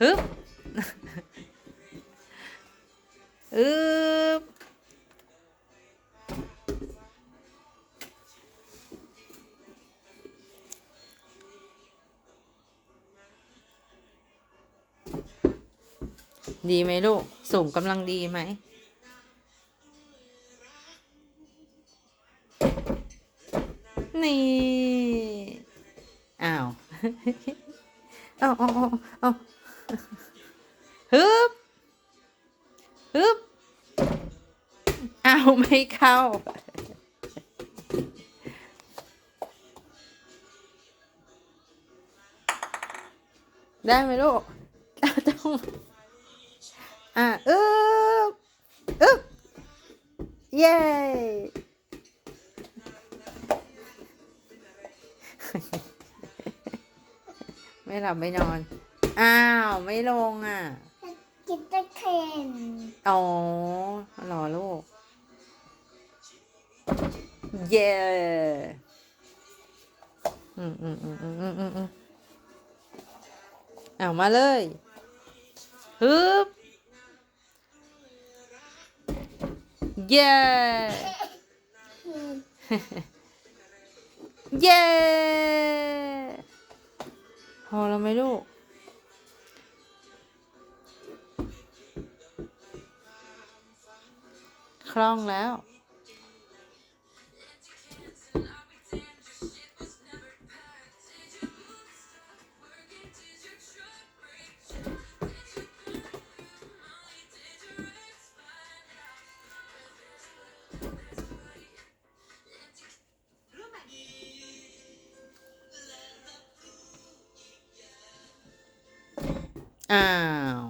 ฮึบอึบดีไหมลูก สูงกำลังดีไหม นี่ อ้าวอาเอาเอาเอ ฮึบฮึบเอาไม่เข้า ได้ไหมลูกเอาต้องอะอึ๊บอึ๊บเย้ไม่หลับไม่นอน อ้าว ไม่ลงอะ กินตะเค็นอ๋อรอลูก เย้อืมอืมอืมอืมอืมอืมอืมเอามาเลยฮึบเย้เย้พอแล้วไหมลูก ล่องแล้ว อ้าว